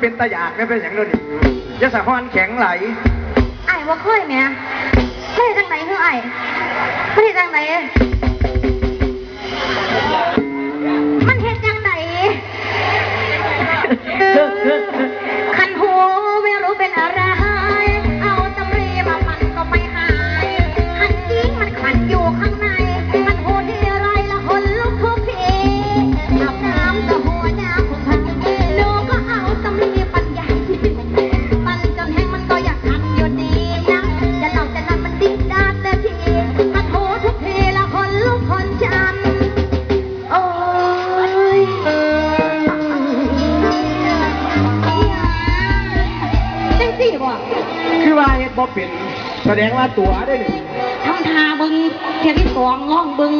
เป็นตะอยากไม่เป็นอย่างนั้นนี่ยาสะพอนแข็งไหลไอ้ว่าเคยไหมไม่ได้จังไหนคือไอ้ไม่ได้จังไหน บ่เป็นแสดงว่าตัวได้หนึ่งทำทาบึงเทียที่สองล่องบึง